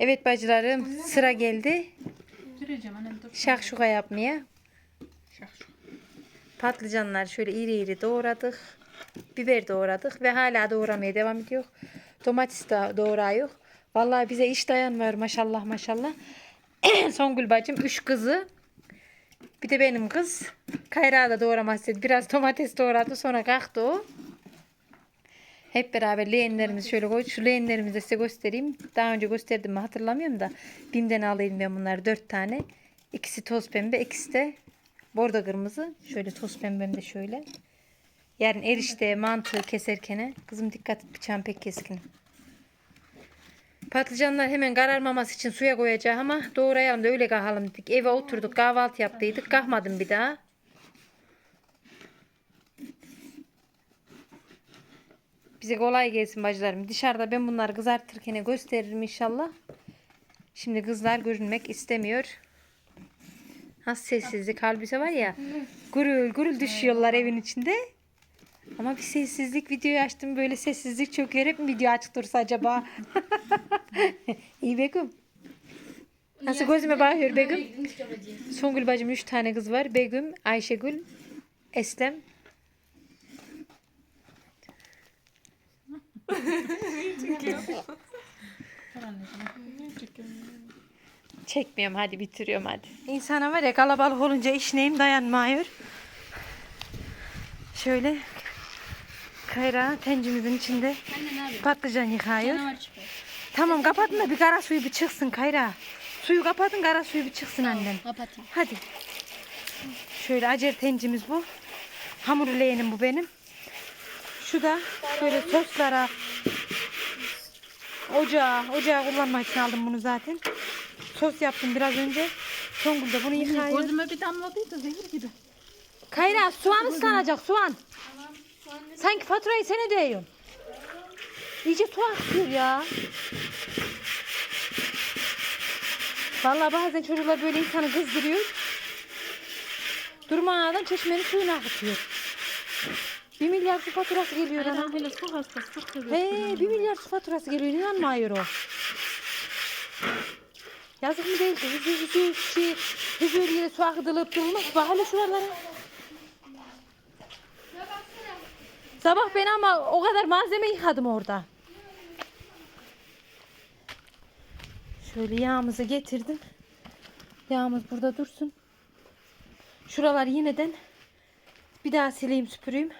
Evet bacılarım sıra geldi. Şakşuka yapmaya. Patlıcanlar şöyle iri iri doğradık. Biber doğradık ve hala doğramaya devam ediyor. Domates de doğrayıyor. Vallahi bize iş dayanmıyor maşallah maşallah. Songül bacım üç kızı. Bir de benim kız. Kayra da doğramak istedi. Biraz domates doğradı sonra kalktı o. Hep beraber leğenlerimizi şöyle koy. Şu leğenlerimizi size göstereyim. Daha önce gösterdim mi hatırlamıyorum da. Bim'den alayım ben bunları dört tane. İkisi toz pembe, ikisi de bordo kırmızı. Şöyle toz pembem de şöyle. Yarın erişte mantığı keserken kızım dikkat et bıçağım pek keskin. Patlıcanlar hemen kararmaması için suya koyacağım ama doğrayalım da öyle kahalım dedik. Eve oturduk kahvaltı yaptıydık. Kalkmadım bir daha. Bize kolay gelsin bacılarım. Dışarıda ben bunları kızartırken gösteririm inşallah. Şimdi kızlar görünmek istemiyor. Nasıl sessizlik halbuki var ya. Gurul gurul düşüyorlar evin içinde. Ama bir sessizlik videoyu açtım böyle sessizlik çöküyor. Hep mi video açık dursa acaba? İyi Begüm. Nasıl gözüme bakıyor Begüm? Songül bacım 3 tane kız var. Begüm, Ayşegül, Eslem. Dur anneciğim. Çekmiyorum hadi bitiriyorum hadi. İnsana var ya kalabalık olunca iş neyim dayanmıyor. Şöyle kayra tencimizin içinde Anne ne yapıyorsun? patlıcan çıkıyor. Tamam kapatın da bir kara suyu bir çıksın kayra. Suyu kapatın kara suyu bir çıksın annem. Kapatayım. Hadi. Şöyle acer tencimiz bu. Hamur leğenim bu benim. Şu da şöyle soslara ocağa, ocağa kullanmak için aldım bunu zaten. Sos yaptım biraz önce. Songül de bunu yıkıyor. Gözüme bir damladıydı zehir gibi. Kayra soğan ıslanacak soğan. Sanki faturayı sen ödüyorsun. İyice su akıyor ya. Vallahi bazen çocuklar böyle insanı kızdırıyor. Durmadan çeşmenin suyunu akıtıyor. Bir milyar su faturası geliyor ana. Adam hele su hastası çok seviyor. He, bir milyar su faturası geliyor. İnanmıyor o. Yazık mı değil ki? Hızlı hızlı şey, hızlı yere su akıtılıp durulmaz. Bak hele şuralara. Sabah ben ama o kadar malzeme yıkadım orada. Şöyle yağımızı getirdim. Yağımız burada dursun. Şuralar yineden bir daha sileyim süpüreyim.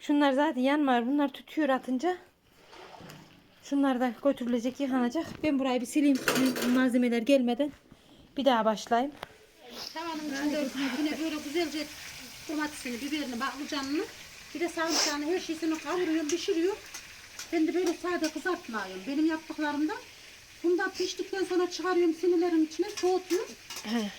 Şunlar zaten yanmıyor. Bunlar tütüyor atınca. Şunlar da götürülecek, yıkanacak. Ben burayı bir sileyim malzemeler gelmeden. Bir daha başlayayım. Tavanın içinde yine böyle güzelce domatesini, biberini, patlıcanını bir de sarımsağını her şeysini kavuruyorum, pişiriyorum. Ben de böyle sade kızartmıyorum. Benim yaptıklarımda bundan piştikten sonra çıkarıyorum sinirlerin içine soğutuyorum.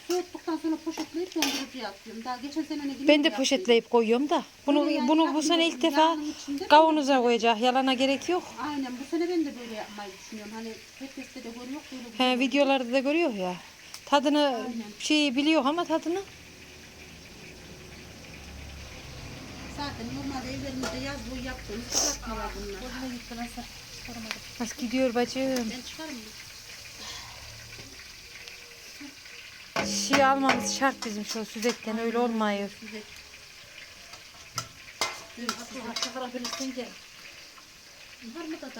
Soğuttuktan sonra poşetleyip dondurucuya atıyorum. Daha geçen sene ne Ben de poşetleyip koyuyorum da. Bunu Böyle yani bunu bu sene ilk defa Yağın içinde kavanoza koyacak. Yalana gerek yok. Aynen bu sene ben de böyle yapmayı düşünüyorum. Hani herkeste de görüyor böyle He, videolarda da görüyor ya. Tadını şey biliyor ama tadını. Zaten normalde evlerimizde yaz boyu yaptığımız kızartmalar bunlar. Nasıl gidiyor bacım? Ben çıkarım mı? Şey almamız şart bizim şu süzekten öyle olmuyor.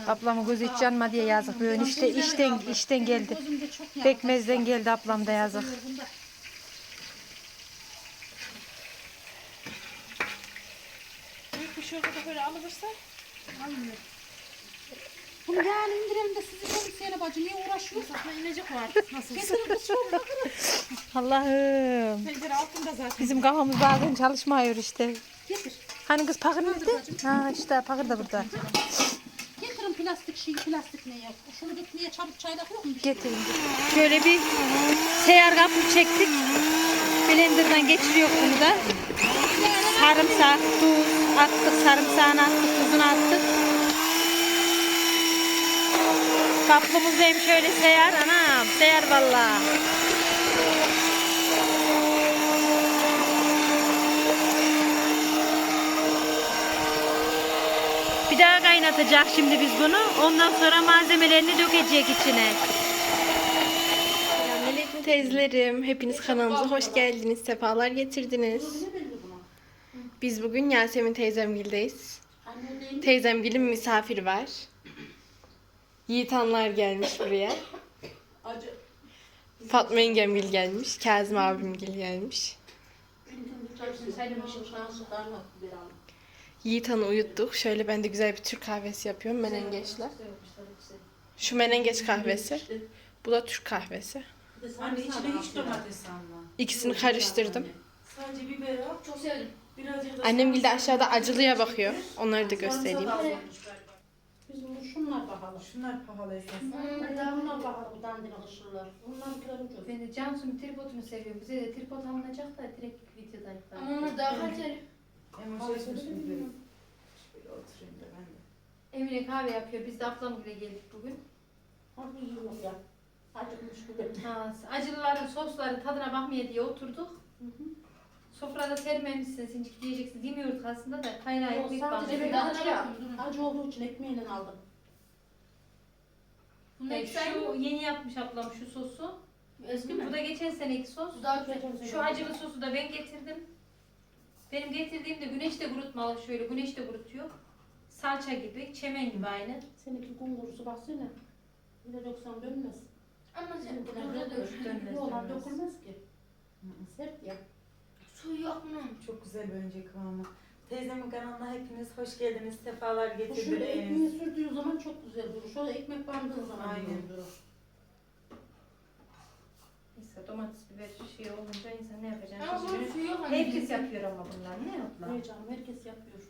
Ablamı gözü hiç yanma diye yazık. Böyle işte işten işten geldi. Pekmezden geldi ablam da yazık. Büyük bir şey olsa da böyle alınırsa. almıyor. Bunu yağını indirelim de sizi temizleyene bacı niye uğraşıyorsun? Satma inecek o artık nasılsa. Getirin kız şunu bakırım. Allah'ım. Pencere altında zaten. Bizim kafamız bazen çalışmıyor işte. Getir. Hani kız pakır nerede? Ha işte pakır da burada. Getirin plastik şeyi plastik ne yok. Şunu dökmeye çabuk çaylak yok mu? şey? Getirin. Şöyle bir seyyar kapı çektik. Blender'dan geçiriyor bunu da. Sarımsak, tuz attık, sarımsağını attık, tuzunu attık. Kaplımız hem şöyle seyyar anam, seyyar vallahi. Bir daha kaynatacak şimdi biz bunu. Ondan sonra malzemelerini dökecek içine. Teyzelerim. Hepiniz kanalımıza hoş geldiniz. Sefalar getirdiniz. Biz bugün Yasemin teyzemgildeyiz. Teyzemgilin misafiri var. Yiğitanlar gelmiş buraya. Fatma yengemgil gelmiş. Kazım abimgil gelmiş. Yiğitan'ı uyuttuk. Şöyle ben de güzel bir Türk kahvesi yapıyorum menengeçle. Şu menengeç kahvesi. Bu da Türk kahvesi. Anne içine hiç domates alma. İkisini karıştırdım. Sadece biber al. Çok sevdim. Annem de aşağıda acılıya bakıyor. Onları da göstereyim. Şunlar bakalım. Şunlar pahalı esas. Bunlar bakalım bu dandini alışırlar. Bunlar kira ucuz. Ben de Cansu'nun tripodunu seviyorum. Bize de tripod alınacak da direkt videoda Ama onlar daha kaliteli. Emoş etmiş mi böyle? Şöyle oturayım da ben de. Emine kahve yapıyor. Biz de ablamla geldik bugün. İyi yok ya. Acıkmış gibi. Ha, acılıların, sosların tadına bakmaya diye oturduk. Sofrada sermemişsiniz, incik diyeceksiniz. Yemiyorduk aslında da kaynağı Yok, ekmek sadece bir Daha acı ya. Acı olduğu için ekmeğiyle aldım. Bunu Yani eksen şu yeni yapmış ablam şu sosu. Eski mi? Bu da geçen seneki sos. Bu daha kötü. Şu acılı sosu da ben getirdim. Benim getirdiğim de güneşte kurutmalı şöyle güneşte kurutuyor. Salça gibi, çemen gibi aynı. Seninki kungurusu baksana. Bir de yoksa dönmez. Ama sen burada dök. Dönmez, Yok lan dönmez. dökülmez ki. Sert ya. Su yok mu? Çok güzel bir önce kıvamı. Teyzemin kanalına hepiniz hoş geldiniz. Sefalar Bu şöyle ekmeği getirdiniz. sürdüğü zaman çok güzel durur. Şöyle ekmek bandığı zaman Aynen. güzel durur. Neyse domates biber şey olunca insan ne yapacağını Ama bunun şaşırıyor. suyu yok. anne. Herkes yapıyor ama bunlar ne yaptılar? Ne canım herkes yapıyor.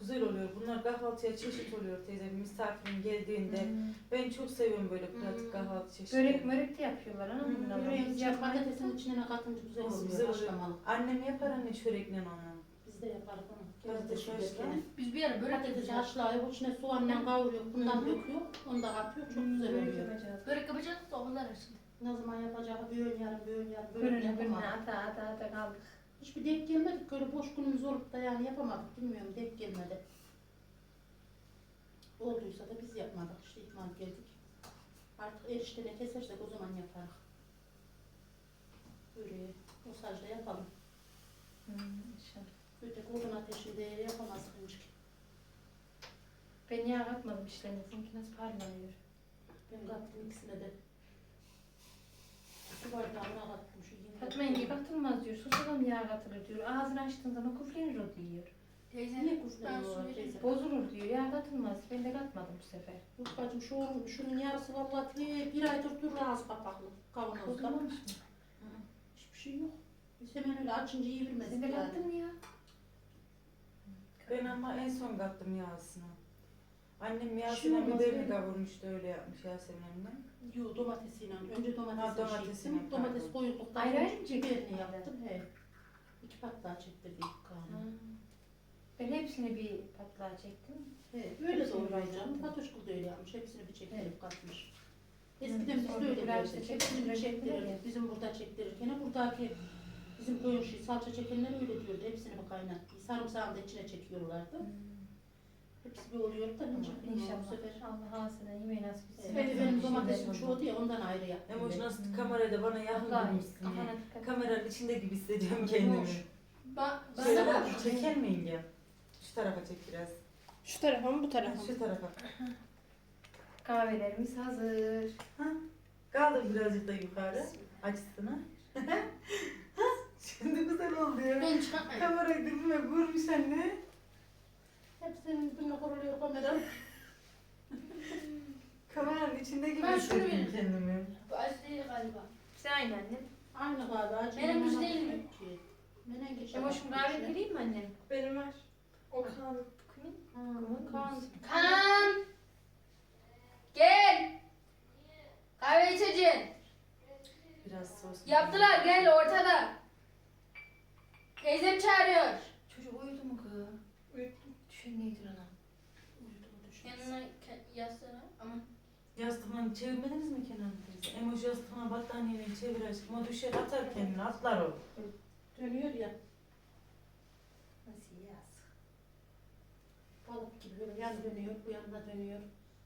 Güzel oluyor. Bunlar kahvaltıya çeşit oluyor teyze. Misafirin geldiğinde. Hmm. Ben çok seviyorum böyle pratik Hmm. kahvaltı çeşitleri. Börek mörek de yapıyorlar ama Hmm, bunlar. Böreğin Biz içine yapmayız. patatesin içine katınca güzel Nasıl oluyor. güzel oluyor. Haşlamalı. Annem yapar anne çörekle onu. Biz de yaparız onu. Biz bir ara börek Patatesi yapacağız. haşlıyor, içine soğanla kavuruyor, bundan döküyor, onu da atıyor, çok güzel Börek oluyor. yapacağız. Börek yapacağız da onlar arasında. Ne zaman yapacağı bir ön yarım, bir ön yarım, böyle Börek börek yapamadık. ata ata ata kaldık. Hiçbir denk gelmedik, böyle boş günümüz olup da yani yapamadık, bilmiyorum, denk gelmedi. Olduysa da biz yapmadık, işte ihmal geldik. Artık eriştene kesersek o zaman yaparız. Böreği, o sacda yapalım. Hmm. Öteki odun ateşinde yapamazdık hiç. Ben yağ katmadım işlerine. Çünkü nasıl parlanıyor. Ben kattım ikisine de. Su bardağına kattım şu yeni. Fatma yenge katılmaz diyor. Sosa da mı yağ katılır diyor. Ağzını açtığın zaman kuflenir o diyor. Teyze Niye ben kufleniyor teyze? Bozulur diyor. Yağ katılmaz. Ben de katmadım bu sefer. Yok bacım şu oğlum, şunun yarısı vallahi bir, bir aydır durur ağız kapaklı kavanozda. Bozulmamış mı? Hiçbir şey yok. Biz hemen öyle açınca iyi Sen bilmedik de mı ya? Ben ama en son kattım yağsını. Annem Şey yağsına olmaz, biberini benim- kavurmuştu öyle yapmış Yasemin annem. Yo domatesiyle. Önce Ha, domatesi domatesiyle, çektim. Domates pardon. koyulduktan Ayrı sonra ayrı mı çektin biberini onları? yaptım. He. İki pat daha çektirdik kanı. Ben hepsini bir patlağa çektim. He. Öyle de oluyor canım. Fatoşkul da öyle yapmış. Hepsini bir çektirip katmış. Eskiden biz de öyle biraz Hepsini çektirir, bir çektirir çektirir. ya. Bizim burada çektirirken buradaki bizim koyun salça çekenler öyle diyordu. Hepsini bir kaynat. Sarımsağını da içine çekiyorlardı. Hepsi bir oluyor da hiç bilmiyorum bu İnşallah. sefer. Allah ağzına yemeği nasip etsin. Evet, benim domatesim çoğu diye ondan ayrı yaptım. Emoş ben. nasıl kamerada bana yakın durmuşsun ya. Kameranın içinde gibi hissediyorum kendimi. Ba Şöyle bana bak, çeker miyim ya? Şu tarafa çek biraz. Şu tarafa mı bu tarafa mı? Şu tarafa. Kahvelerimiz hazır. Kaldır birazcık da yukarı. Açsana. Şimdi güzel oldu ya. ben çıkartmayayım. Kamerayı dibime vurmuş anne. Hepsinin üstüne kuruluyor kamera. Kameranın içinde gibi Ben şunu hissettim vereyim. kendimi. Bu acı değil galiba. Sen aynı annem. Aynı galiba. acı Benim menemen güzel değil mi? yok ki. Menengiç Emoş'um yapmış kahve vereyim mi annem? Benim var. O kan. Kimin? Kan. Kan. Gel. Kahve içeceksin. Biraz sos. Yaptılar gel ortada. Teyzem çağırıyor. Çocuk uyudu mu kız? Uyudu. Düşen neydi ana? Yanına ke- yaslanır ama Yastığını çevirmediniz mi Kenan teyze? Emoş yastığına battaniyeni çevir aşkım. O düşer atar kendini atlar o. Dönüyor ya. Nasıl yaz? Balık gibi Böyle yan dönüyor, bu yana dönüyor.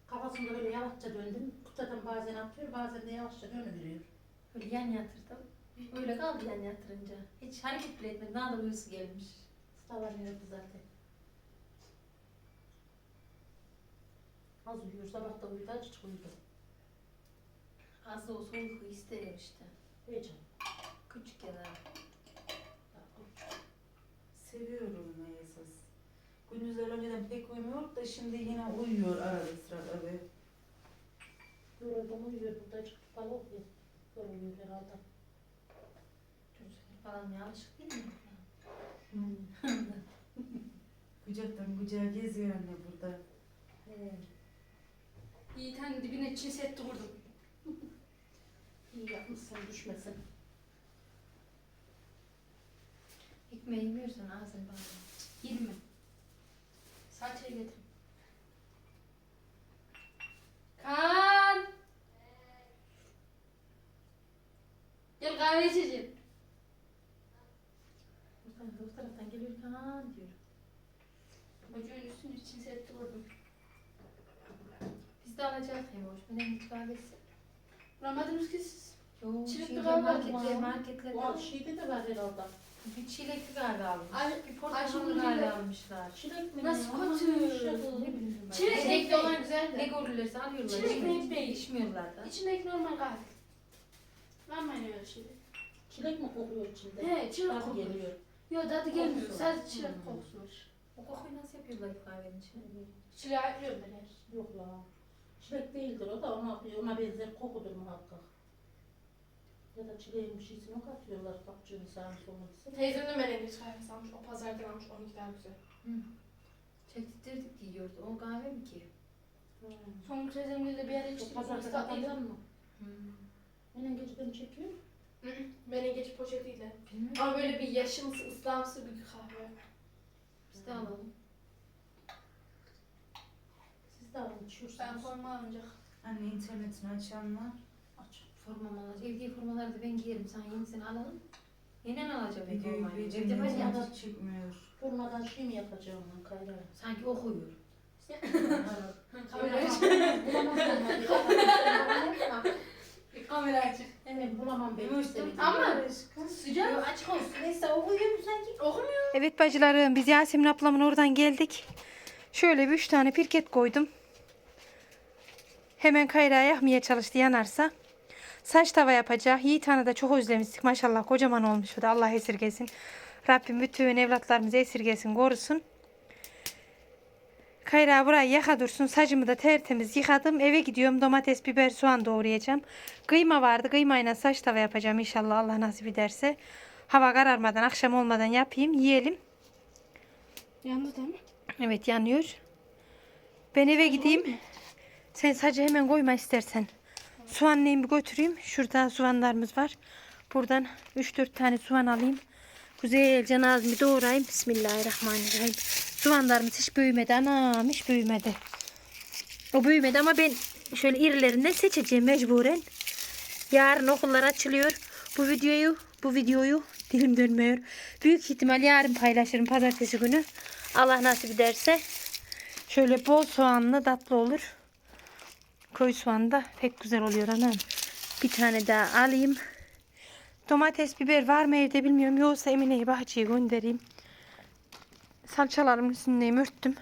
Kafasında böyle yavaşça döndüm. Kutadan bazen atıyor, bazen de yavaşça dönüveriyor. Böyle yan yatırdım. Öyle kaldı yan yatırınca. Hiç hareket bile etmedi. Daha da uyusu gelmiş. Sıralanıyordu zaten. Az uyuyor, sabah da uyudu, açık uyudu. Az da olsa uyku isterim işte. Heyecan. Küçük ya da. Seviyorum ben esas. Gündüzler önceden pek uyumuyor da şimdi yine uyuyor arada sırada be. Yoruldum uyuyor, burada açık oluyor. Yoruluyor herhalde. Falan ya alışık değil mi? Kucaktan kucağa geziyor anne burada. He. Yiğit hani dibine setti vurdum. İyi yapmışsın, düşmesin. Ekmeği yemiyorsan ağzını bağlı. Yirmi. Salçayı getir. Kan. Gel kahve içeceğim. Bu taraftan geliyor kan diyor. Çocuğun üstünü çin setti vurdum. Biz de alacağız hem hoş. Ben hiç kahvesi. Bulamadınız ki siz. Yok, Çilekli şeyde kahve marketler, var. marketlerde Bu şeyde de var herhalde. bir çilekli kahve almış. Ay, bir portakallı Ayşegül ile- almışlar. Çilek mi? Nasıl ne? Aman kötü? Ne bileyim ben. Çilek Çilekli olan güzel de. Ne görürlerse alıyorlar. Çilek içmiyor- ekmeği. içmiyorlar da. İçindeki normal kahve. Var mı öyle şey? Çilek mi kokuyor içinde? He, çilek Tadı kokuyor. geliyor. Yok tadı gelmiyor. Kokusu. Sadece çilek Hmm. kokusu var. O kokuyu nasıl yapıyorlar kahvenin içine? Çileği ayırıyorum ben her. Yok la. Çilek değildir o da ona, ona benzer kokudur muhakkak. Ya da çileğin bir şeysini katıyorlar kapçığını sağın solunu. Teyzem de merengiz kahvesi almış. O pazardan almış. Onunki daha güzel. Çektirdik diyordu. O kahve mi ki? Son teyzemle de bir yere içtik. pazarda Biz kapanıyor tatlıydı. mu? Hemen geceden çekiyor. Menengeç poşetiyle. Bilmiyorum. Ama böyle bir yaşımsı, ıslamsı bir kahve. Biz de alalım. Siz de alın içiyorsunuz. Ben forma alınacak. Anne internetini açanlar. Aç. Formam alacak. Evdeki formaları da ben giyerim. Sen yenisini alalım. Yenen alacağım ben Videoyu formayı. Evde var ya. çekmiyor. Durmadan şey mi yapacağım lan kayra? Sanki okuyor. Kamera aç. Bulamam ben. Bulamam ben. Ama sıcak. Yok açık olsun. Neyse okuyor mu sanki? Okumuyor. Evet bacılarım biz Yasemin ablamın oradan geldik. Şöyle bir üç tane pirket koydum. Hemen kayrağı yakmaya çalıştı yanarsa. Saç tava yapacak. Yiğit Han'ı da çok özlemiştik. Maşallah kocaman olmuş o da Allah esirgesin. Rabbim bütün evlatlarımızı esirgesin korusun. Kayrağı burayı yaka dursun. Saçımı da tertemiz yıkadım. Eve gidiyorum. Domates, biber, soğan doğrayacağım. Kıyma vardı. Kıymayla saç tava yapacağım inşallah Allah nasip ederse. Hava kararmadan, akşam olmadan yapayım. Yiyelim. Yandı değil mi? Evet yanıyor. Ben eve gideyim. Sen sadece hemen koyma istersen. Soğan neyimi götüreyim. Şurada soğanlarımız var. Buradan 3-4 tane soğan alayım. Güzelce nazmi doğrayayım. Bismillahirrahmanirrahim. Soğanlarımız hiç büyümedi. Anam hiç büyümedi. O büyümedi ama ben şöyle irilerinden seçeceğim mecburen. Yarın okullar açılıyor. Bu videoyu, bu videoyu dilim dönmüyor. Büyük ihtimal yarın paylaşırım pazartesi günü. Allah nasip ederse. Şöyle bol soğanlı tatlı olur. Koy soğan da pek güzel oluyor anam. Bir tane daha alayım. Domates, biber var mı evde bilmiyorum. Yoksa Emine'yi bahçeye göndereyim. Salçalarımın üstündeyim örttüm.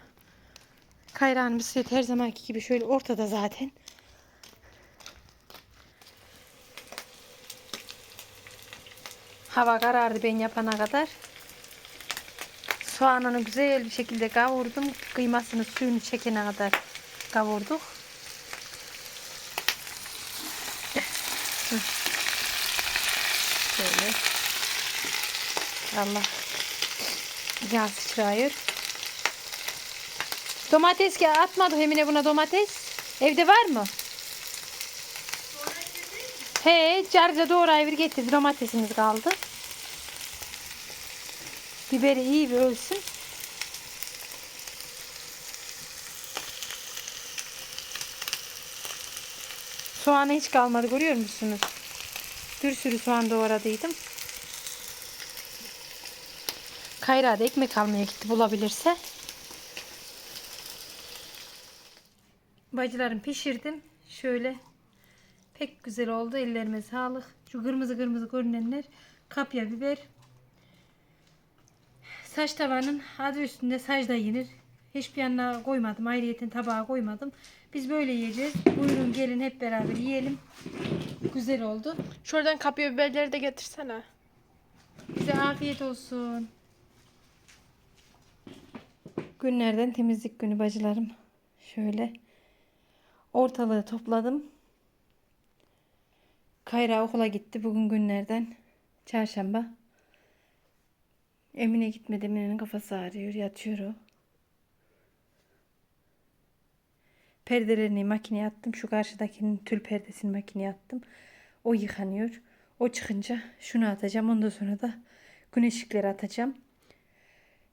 Kayrağımız set her zamanki gibi şöyle ortada zaten. Hava karardı ben yapana kadar. Soğanını güzel bir şekilde kavurdum. Kıymasını suyunu çekene kadar kavurduk. Şöyle. Allah. Yağ sıçrıyor. Domates ki atmadık Emine buna domates. Evde var mı? He, carca doğrayıver getirdi. Domatesimiz kaldı. Biberi iyi bir ölsün. Soğanı hiç kalmadı görüyor musunuz? Bir sürü soğan doğradıydım. Kayra da ekmek almaya gitti bulabilirse. bacılarım pişirdim. Şöyle pek güzel oldu. Ellerime sağlık. Şu kırmızı kırmızı görünenler kapya biber. Saç tavanın adı üstünde sacda yenir. Hiçbir yanına koymadım. Ayrıyeten tabağa koymadım. Biz böyle yiyeceğiz. Buyurun gelin hep beraber yiyelim. Güzel oldu. Şuradan kapya biberleri de getirsene. Bize afiyet olsun. Günlerden temizlik günü bacılarım. Şöyle ortalığı topladım. Kayra okula gitti bugün günlerden. Çarşamba. Emine gitmedi. Emine'nin kafası ağrıyor. Yatıyor o. Perdelerini makineye attım. Şu karşıdakinin tül perdesini makineye attım. O yıkanıyor. O çıkınca şunu atacağım. Ondan sonra da güneş ışıkları atacağım.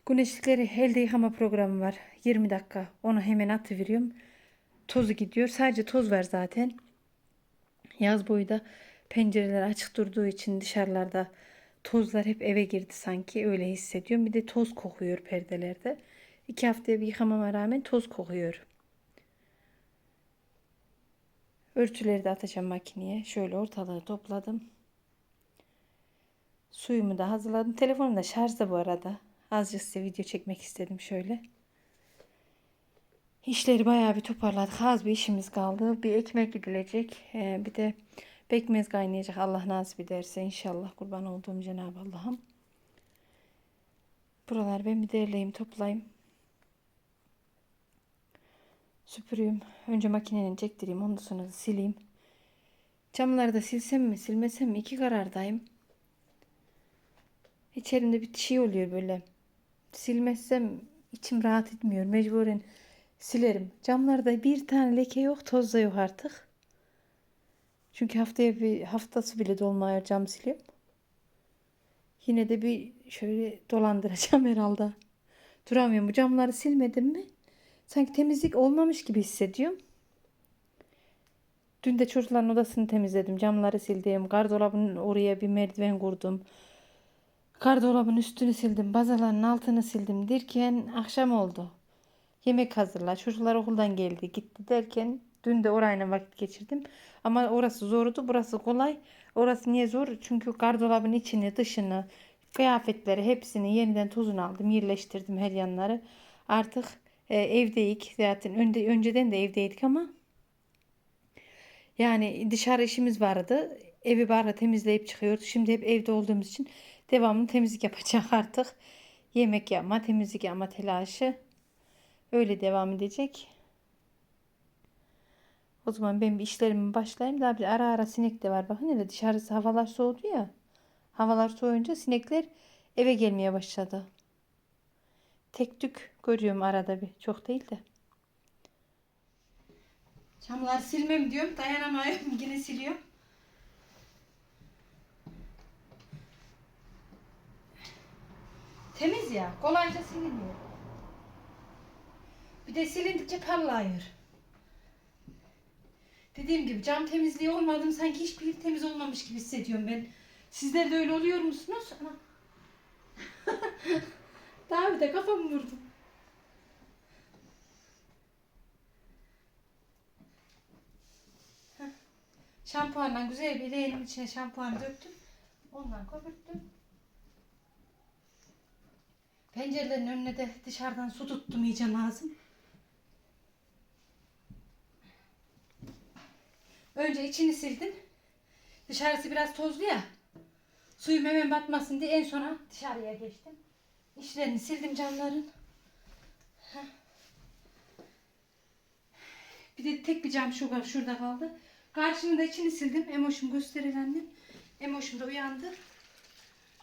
Güneş ışıkları elde yıkama programı var. 20 dakika. Onu hemen atıveriyorum. Tozu gidiyor. Sadece toz var zaten. Yaz boyu da pencereler açık durduğu için dışarılarda tozlar hep eve girdi sanki. Öyle hissediyorum. Bir de toz kokuyor perdelerde. İki haftaya bir yıkamama rağmen toz kokuyor. Örtüleri de atacağım makineye. Şöyle ortalığı topladım. Suyumu da hazırladım. Telefonum da şarjda bu arada. Azıcık size video çekmek istedim şöyle. İşleri bayağı bir toparladık. Az bir işimiz kaldı. Bir ekmek gidilecek. Ee, bir de pekmez kaynayacak. Allah nasip ederse inşallah kurban olduğum Cenab-ı Allah'ım. Buralar ben bir derleyeyim toplayayım. Süpürüyüm. Önce makinenin çektireyim. Ondan sonra sileyim. Camları da silsem mi silmesem mi? İki karardayım. İçerimde bir şey oluyor böyle. Silmezsem içim rahat etmiyor. Mecburen silerim. Camlarda bir tane leke yok. Toz da yok artık. Çünkü haftaya bir haftası bile dolmuyor cam siliyorum. Yine de bir şöyle dolandıracağım herhalde. Duramıyorum. Bu camları silmedim mi? Sanki temizlik olmamış gibi hissediyorum. Dün de çocukların odasını temizledim. Camları sildim. Gardırobun oraya bir merdiven kurdum. Gardırobun üstünü sildim. Bazaların altını sildim derken akşam oldu. Yemek hazırla. Çocuklar okuldan geldi gitti derken dün de orayla vakit geçirdim. Ama orası zordu. Burası kolay. Orası niye zor? Çünkü gardırobun içini dışını kıyafetleri hepsini yeniden tozunu aldım. Yerleştirdim her yanları. Artık e, evdeyik. Zaten önde, önceden de evdeydik ama yani dışarı işimiz vardı. Evi bari temizleyip çıkıyordu. Şimdi hep evde olduğumuz için devamlı temizlik yapacak artık. Yemek yapma, temizlik yapma telaşı. Öyle devam edecek. O zaman ben bir işlerime başlayayım. Daha bir ara ara sinek de var. Bakın hele dışarısı havalar soğudu ya. Havalar soğuyunca sinekler eve gelmeye başladı. Tek tük görüyorum arada bir. Çok değil de. Camları silmem diyorum. Dayanamıyorum. Yine siliyorum. Temiz ya. Kolayca siliniyor. Bir de silindikçe parlıyor. Dediğim gibi cam temizliği olmadım sanki hiçbir temiz olmamış gibi hissediyorum ben. Sizler de öyle oluyor musunuz? Ana. Daha bir de kafamı vurdum. Heh. Şampuanla güzel bir leğenin içine şampuan döktüm. Ondan köpürttüm. Pencerelerin önüne de dışarıdan su tuttum iyice lazım. Önce içini sildim. Dışarısı biraz tozlu ya. Suyum hemen batmasın diye en sona dışarıya geçtim. İşlerini sildim camların. Bir de tek bir cam şu şurada kaldı. Karşının da içini sildim. Emoşum gösterir annem. Emoşum da uyandı.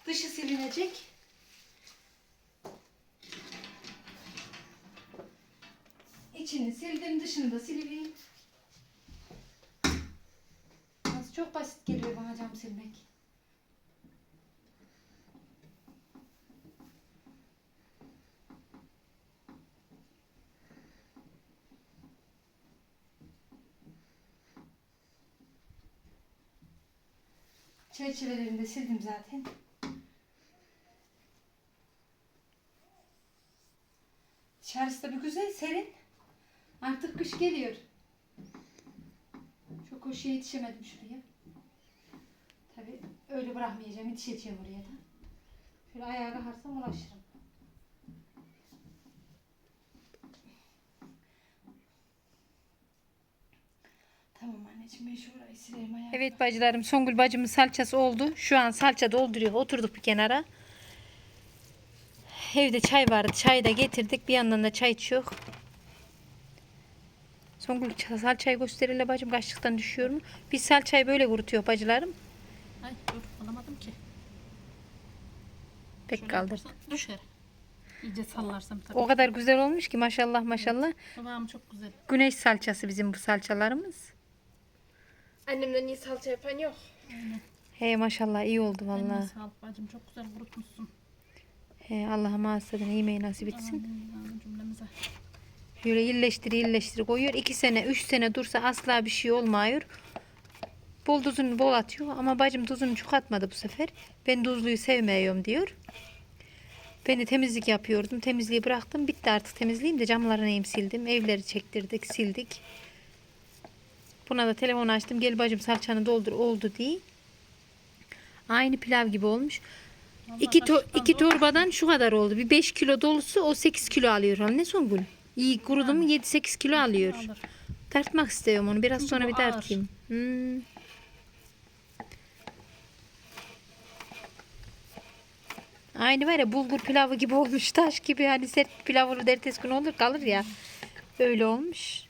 Dışı silinecek. İçini sildim, dışını da sileyim. Çok basit geliyor bana cam silmek. Çerçevelerini de sildim zaten. Dışarısı da bir güzel serin. Artık kış geliyor. koşuya yetişemedim şuraya. Tabii öyle bırakmayacağım. Yetişeceğim oraya da. Şöyle ayağa kalkarsam ulaşırım. Tamam anneciğim ben şurayı silerim ayağa. Evet bacılarım Songül bacımın salçası oldu. Şu an salça dolduruyor. Oturduk bir kenara. Evde çay vardı. Çayı da getirdik. Bir yandan da çay içiyor. Songül ça- salçayı gösterirle bacım kaşıktan düşüyor mu? Biz salçayı böyle kurutuyor bacılarım. Ay dur alamadım ki. Pek kaldır. Düşer. İyice sallarsam tabii. O kadar güzel olmuş ki maşallah maşallah. Kıvamı çok güzel. Güneş salçası bizim bu salçalarımız. Annemden iyi salça yapan yok. He maşallah iyi oldu vallahi. sağlık bacım çok güzel kurutmuşsun. He Allah'a hasreden yemeği nasip etsin. Amin, amin cümlemize. Böyle iyileştir iyileştir koyuyor. İki sene üç sene dursa asla bir şey olmuyor. Bol tuzunu bol atıyor ama bacım tuzunu çok atmadı bu sefer. Ben tuzluyu sevmiyorum diyor. Ben de temizlik yapıyordum. Temizliği bıraktım. Bitti artık temizliğim de camlarını sildim. Evleri çektirdik sildik. Buna da telefon açtım. Gel bacım salçanı doldur oldu diye. Aynı pilav gibi olmuş. İki, to- iki torbadan şu kadar oldu. Bir 5 kilo dolusu o 8 kilo alıyor. Ne Songül? İyi kurudu mu 7-8 kilo alıyor. Alır. Tartmak istiyorum onu. Biraz Çünkü sonra bir tartayım. Hmm. Aynı var ya bulgur pilavı gibi olmuş. Taş gibi hani sert pilav olur ertesi gün olur kalır ya. Öyle olmuş.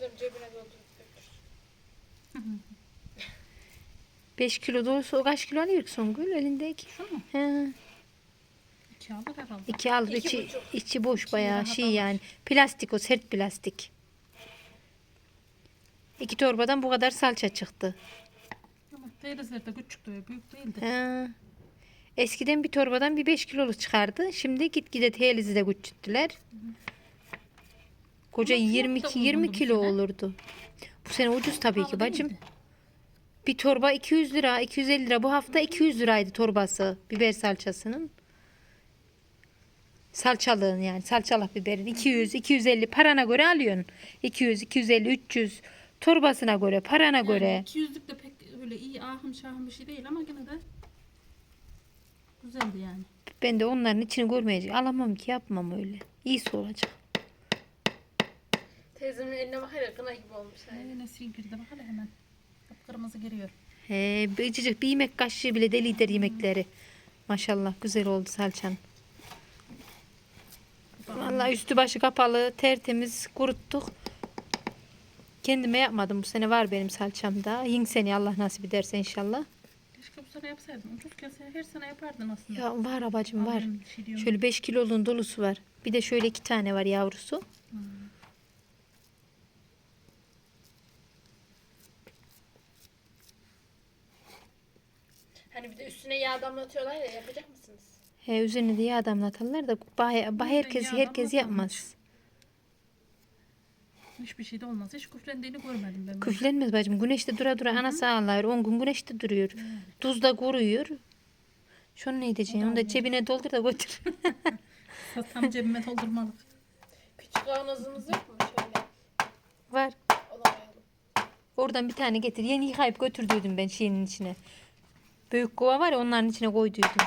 Dedim cebine doldurup götür. 5 kilo dolusu o kaç kilo alıyor ki Songül elindeki? Şu mu? He. İki alır herhalde. İki alır İki içi, buçuk. içi boş bayağı şey var. yani. Plastik o sert plastik. İki torbadan bu kadar salça çıktı. Ama teyzeler de küçük de büyük değildi. Ha. Eskiden bir torbadan bir 5 kiloluk çıkardı. Şimdi gitgide teylizi de küçülttüler. Koca Ama fiyat da 22 20 uygundu bu kilo olurdu. Bu sene ucuz tabii ki bacım. Bir torba 200 lira, 250 lira. Bu hafta 200 liraydı torbası biber salçasının. Salçalığın yani salçalık biberin 200 250 parana göre alıyorsun. 200 250 300 torbasına göre, parana Yani göre. 200'lük de pek öyle iyi ahım şahım bir şey değil ama yine de güzeldi yani. Ben de onların içini görmeyeceğim. Alamam ki yapmam öyle. İyisi olacak. Teyzemin eline bak hele kına gibi olmuş. Ee, nesil girdi bak hele hemen. Kırmızı giriyor. He, becicik bir yemek kaşığı bile delidir yemekleri. Maşallah güzel oldu salçan. Vallahi üstü başı kapalı, tertemiz kuruttuk. Kendime yapmadım. Bu sene var benim salçamda. Yin seni Allah nasip ederse inşallah. Keşke bu sene yapsaydın. Ucuzken sen her sene yapardın aslında. Ya var abacım var. Bir şey. Şöyle 5 kilolun dolusu var. Bir de şöyle iki tane var yavrusu. Hani bir de üstüne yağ damlatıyorlar ya yapacak mısınız? He, üzerine de yağ damlatarlar da bah, bah herkes yağ herkes yapmaz. Hiçbir şey de olmaz. Hiç küflendiğini görmedim ben. Küflenmez bacım. Güneşte dura dura ana sağlar. 10 gün güneşte duruyor. Tuzda kuruyor. Şunu ne diyeceğim? Onu da cebine doldur da götür. Tam cebime doldurmalık. Küçük kavanozumuz yok mu şöyle? Var. Ona koyalım. Oradan bir tane getir. Yeni yıkayıp götürdüydüm ben şeyinin içine. Büyük kova var ya onların içine koyduydum.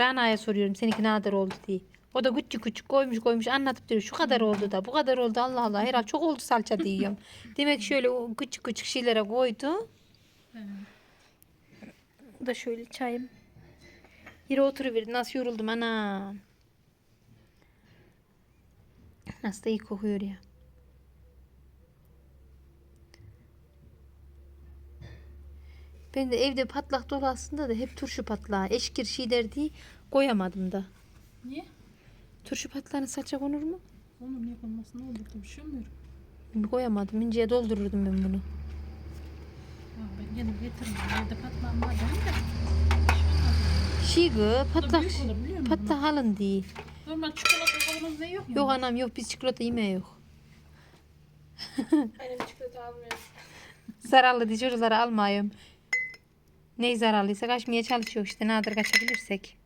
Rana'ya soruyorum seninki ne kadar oldu diye. O da küçük küçük koymuş koymuş anlatıp duruyor. Şu kadar oldu da bu kadar oldu Allah Allah. Herhalde çok oldu salça diyorum. Demek şöyle o küçük küçük şeylere koydu. Bu da şöyle çayım. Yere oturuverdi. Nasıl yoruldum ana. Nasıl da iyi kokuyor ya. Ben de evde patlak dolu aslında da hep turşu patlağı. Eşkir şey derdi koyamadım da. Niye? Turşu patlağını salça konur mu? Onun niye konması ne olur da bir şey olmuyor. Koyamadım. İnceye doldururdum ben bunu. Ha, ben gelip getiririm. Evde patlam var benim de. Şey gı patlak. büyük olur, biliyor musun Patlak alın diye. Normal çikolata kavanoz ne yok mu? Yok anam yok biz çikolata yemeği yok. Annem çikolata almıyor. Zararlı diye çocuklara almayayım. Ne zararlıysa kaçmaya çalışıyor işte nadir kaçabilirsek.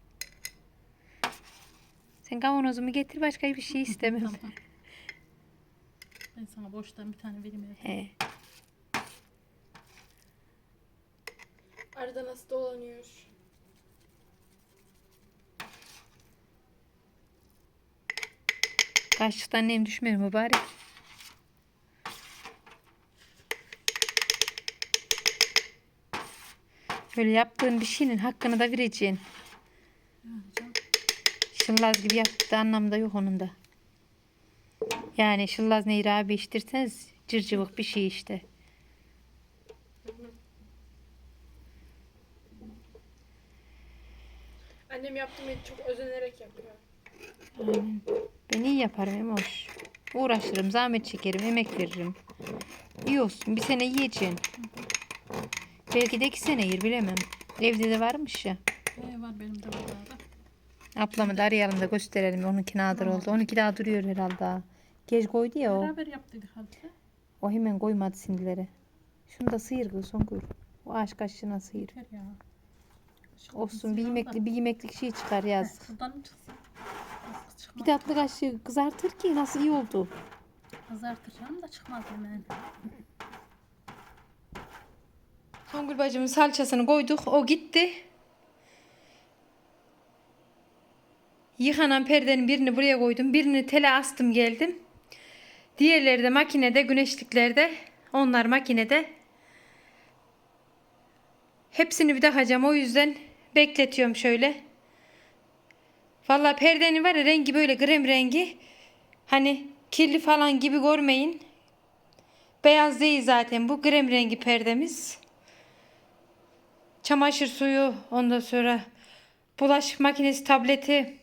Sen kavanozumu getir başka bir şey istemem. Tamam. Ben sana boştan bir tane vereyim. He. Arada nasıl dolanıyor? Kaşıktan nem düşmüyor mübarek. Böyle yaptığın bir şeyin hakkını da vereceksin. Şıllaz gibi yaptığı anlamda yok onun da. Yani şıllaz neyri abi içtirseniz cırcıvık bir şey işte. Annem yaptığımı çok özenerek yapıyor. Aynen. Ben iyi yaparım Emoş. Uğraşırım, zahmet çekerim, emek veririm. İyi olsun. Bir sene yiyeceksin. Belki de iki sene yer bilemem. Evde de varmış ya. Ee, var benim de abi. Ablamı da arayalım da gösterelim. Onunki nadir oldu. Onunki daha duruyor herhalde. Geç koydu ya o. Beraber yaptıydık halde. O hemen koymadı sindileri. Şunu da sıyır kız Songül. O aşk kaşığına sıyır. Ya. Olsun bir yemekli bir yemeklik şey çıkar yaz. Buradan çıksın? Bir tatlı kaşığı kızartır ki nasıl iyi oldu. Kızartacağım da çıkmaz hemen. Songül bacımın salçasını koyduk. O gitti. Yıkanan perdenin birini buraya koydum. Birini tele astım geldim. Diğerleri de makinede, güneşliklerde. Onlar makinede. Hepsini bir takacağım. O yüzden bekletiyorum şöyle. Vallahi perdenin var ya rengi böyle krem rengi. Hani kirli falan gibi görmeyin. Beyaz değil zaten bu krem rengi perdemiz çamaşır suyu, ondan sonra bulaşık makinesi tableti,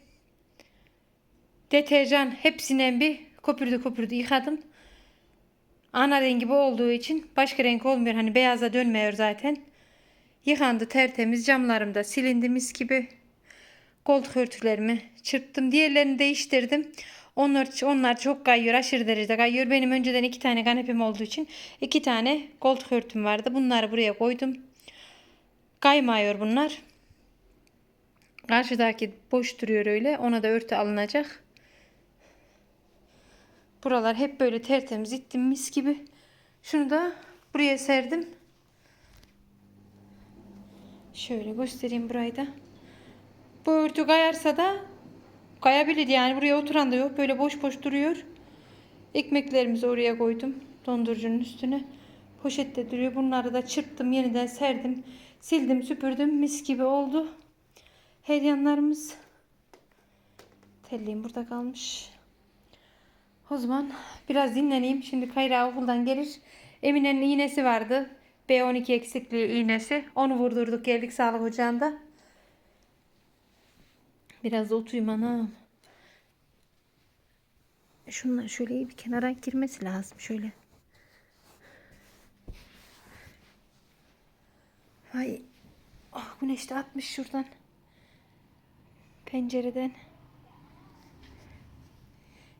deterjan hepsinden bir köpürdü köpürdü yıkadım. Ana rengi bu olduğu için başka renk olmuyor. Hani beyaza dönmüyor zaten. Yıkandı tertemiz. Camlarım da silindi mis gibi. Koltuk örtülerimi çırptım. Diğerlerini değiştirdim. Onlar, onlar çok kayıyor. Aşırı derecede kayıyor. Benim önceden iki tane kanepem olduğu için iki tane koltuk örtüm vardı. Bunları buraya koydum. Kaymıyor bunlar. Karşıdaki boş duruyor öyle. Ona da örtü alınacak. Buralar hep böyle tertemiz ittim mis gibi. Şunu da buraya serdim. Şöyle göstereyim burayı da. Bu örtü kayarsa da kayabilir yani. Buraya oturan da yok. Böyle boş boş duruyor. Ekmeklerimizi oraya koydum. Dondurucunun üstüne. Poşette duruyor. Bunları da çırptım. Yeniden serdim. Sildim süpürdüm. Mis gibi oldu. Her yanlarımız. Telliğim burada kalmış. O zaman biraz dinleneyim. Şimdi Kayra okuldan gelir. Emine'nin iğnesi vardı. B12 eksikliği iğnesi. Onu vurdurduk geldik sağlık ocağında. Biraz da oturayım anam. Şunlar şöyle bir kenara girmesi lazım. Şöyle. Ay. Ah güneş de atmış şuradan. Pencereden.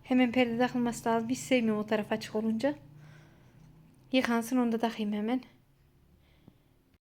Hemen perde takılması lazım. Hiç sevmiyorum o taraf açık olunca. Yıkansın onu da takayım hemen.